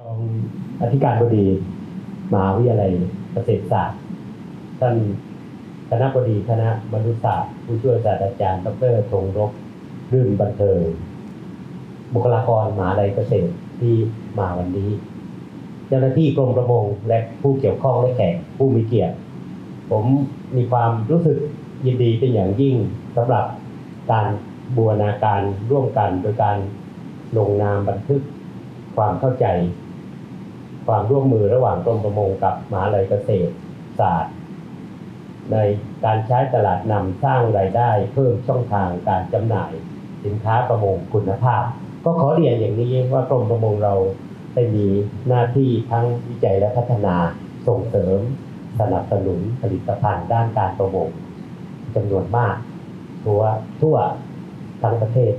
รองอธิการบดีมหาวิทยาลัยเกษตรศาสตร์ท่านคณะบดีคณะมนุษยศาสตร์ ผู้ช่วยศาสตราจารย์ดรธงรบรื่นบันเทิงบุคลากรมหาลัยเกษตรที่มาวันนี้ เจ้าหน้าที่กรมประมงและผู้เกี่ยวข้องและแขกผู้มีเกียรติ ผมมีความรู้สึกยินดีเป็นอย่างยิ่งสำหรับการบูรณาการร่วมกันโดยการลงนามบันทึกความเข้าใจ ความร่วมมือระหว่างกรมประมงกับมหาลัยเกษตรศาสตร์ ในการใช้ตลาดนำสร้างรายได้เพิ่มช่องทางการจำหน่ายสินค้าประมงคุณภาพ ก็ขอเรียนอย่างนี้ว่ากรมประมงเราได้มีหน้าที่ทั้งวิจัยและพัฒนาส่งเสริม สนับสนุนผลิตภัณฑ์ด้านการประมงจำนวนมาก ทั่วทั่วทั้งประเทศ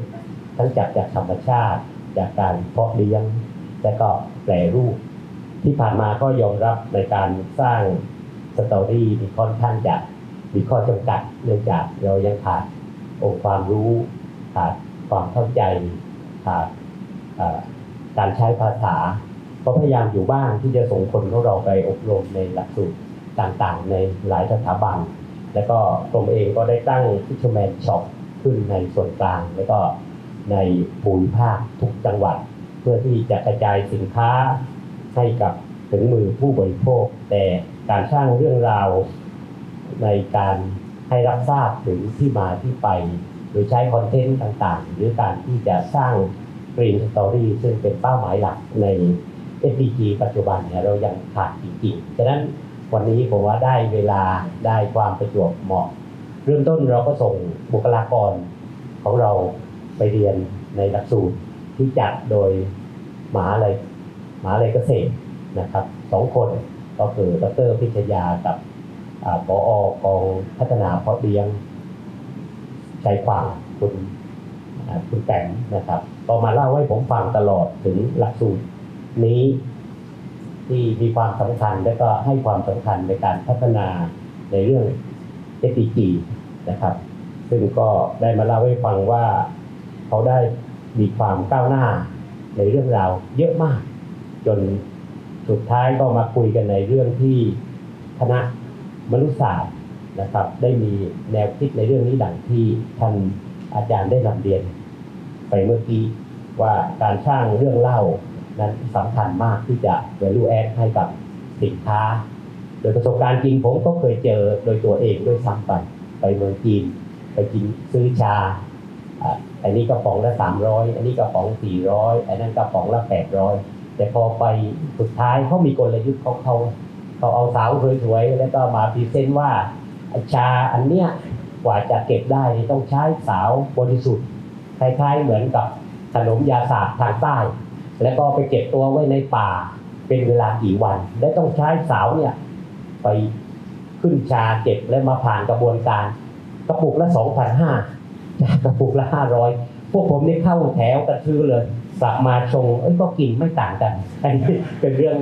ทั้งจากจากธรรมชาติ จากการเพาะเลี้ยง และก็แปรรูป ที่ผ่านมาก็ยอมรับในการสร้างสตอรี่ที่ค่อนข้างจะมีข้อจำกัดเนื่องจากเรายังขาดองค์ความรู้ขาดความเข้าใจขาดการใช้ภาษาก็พยายามอยู่บ้างที่จะส่งคนของเราไปอบรมในหลักสูตรต่างๆ ในหลายสถาบัน แล้วก็ผมเองก็ได้ตั้ง Fisherman Shop ขึ้นในส่วนกลาง แล้วก็ในภูมิภาคทุกจังหวัด เพื่อที่จะกระจายสินค้าให้กับ ถึงมือผู้บริโภค แต่การสร้างเรื่องราวในการให้รับทราบถึงที่มาที่ไป โดยใช้คอนเทนต์ต่างๆ หรือการที่จะสร้าง Green Story ซึ่งเป็นเป้าหมายหลักใน SDG ปัจจุบันเนี่ยเรายังขาดจริงๆ ฉะนั้นวันนี้ผมว่าได้เวลาได้ความประจวบเหมาะ เริ่มต้นเราก็ส่งบุคลากรของเราไปเรียนในหลักสูตรที่จัดโดยมหาลัยมหาลัยเกษตร นะครับสองคนก็คือดรพิชยากับออกองพัฒนาเพาะเลี้ยงใจกว่าคุณคุณแตงนะครับก็มาเล่าให้ผมฟังตลอดถึงหลักสูตรนี้ที่มีความสำคัญและก็ให้ความสำคัญในการพัฒนาในเรื่อง SDG นะครับ ซึ่งก็ได้มาเล่าให้ฟังว่าเขาได้มีความก้าวหน้าในเรื่องราวเยอะมาก จน สุดท้ายก็มาคุยกันในเรื่องที่คณะมนุษยศาสตร์นะครับ ได้มีแนวคิดในเรื่องนี้ดังที่ท่านอาจารย์ได้นำเรียน ไปเมื่อกี้ว่าการสร้างเรื่องเล่านั้นสำคัญมากที่จะ value add ให้กับสินค้า โดยประสบการณ์จริงผมก็เคยเจอโดยตัวเองด้วยซ้ำไปไปเมืองจีน ไปกินซื้อชาอันนี้กระป๋องละสามร้อยอันนี้กระป๋องสี่ร้อยอันนั้นกระป๋องละแปดร้อย แต่พอไปสุดท้ายเขามีกลยุทธ์ของเขาเขาเอาสาวสวยๆแล้วก็มาพรีเซนต์ว่าชาอันเนี้ยกว่าจะเก็บได้ต้องใช้สาวบริสุทธิ์คล้ายๆเหมือนกับขนมยาศาสตร์ทางใต้ แล้วก็ไปเก็บตัวไว้ในป่าเป็นเวลากี่วัน และต้องใช้สาวเนี่ยไปขึ้นชาเก็บและมาผ่านกระบวนการ กระปุกละสองพันห้ากระปุกละห้าร้อย พวกผมนี่เข้าแถวกันซื้อเลยกลับมาชงเอ้ยก็กินไม่ต่างกันอันนี้เป็นเรื่อง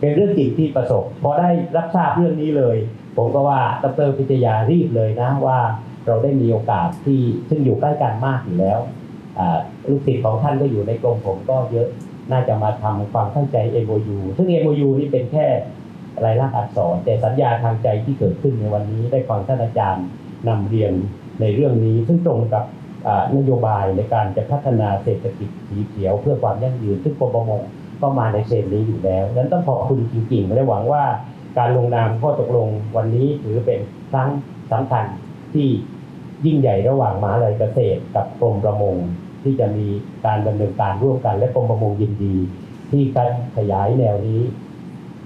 เป็นเรื่องจริงที่ประสบพอได้รับทราบเรื่องนี้เลย ผมก็ว่าดรพิทยารีบเลยนะว่าเราได้มีโอกาสที่ซึ่งอยู่ใกล้กันมากอยู่แล้วลูกศิษย์ของท่านก็อยู่ในกรมผมก็เยอะน่าจะมาทำความเข้าใจ MOU ซึ่ง MOU นี่เป็นแค่รายลักษณ์อักษร แต่สัญญาทางใจที่เกิดขึ้นในวันนี้ได้ฟังท่านอาจารย์นำเรียนในเรื่องนี้ ซึ่งตรงกับ นโยบายในการจะพัฒนาเศรษฐกิจสีเขียวเพื่อความยั่งยืน ซึ่งกรมประมงก็มาในเชนนี้อยู่แล้วดังนั้นต้องขอบคุณจริงๆและหวังว่าการลงนามข้อตกลงวันนี้ถือเป็นครั้งสำคัญที่ยิ่งใหญ่ระหว่างมหาลัยเกษตร กับกรมประมง ที่จะมีการดำเนินการร่วมกันและกรมประมงยินดี ที่การขยายแนวนี้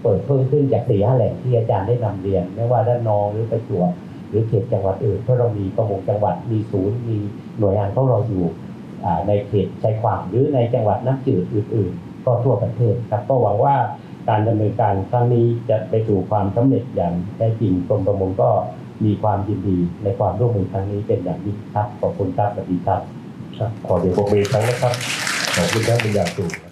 เปิดเพิ่มขึ้นจากสี่ห้าแหล่งที่อาจารย์ได้นำเรียน ไม่ว่าด้านนองหรือประจวบ รือเขตจังหวัดอื่นเพราะเรามีประมงจังหวัดมีศูนย์มีหน่วยงานของเราอยู่ในเขตชายฝั่งหรือในจังหวัดน้ำจืดอื่น ๆ ก็ทั่วประเทศครับก็หวังว่าการดำเนินการครั้งนี้จะไปสู่ความสำเร็จอย่างแท้จริงกรมประมงก็มีความยินดีในความร่วมมือครั้งนี้เป็นอย่างยิ่งครับขอบคุณครับสวัสดีครับ ครับขอเสียงปรบมืออีกครั้งนะครับขอบคุณท่านเป็นอย่างสูง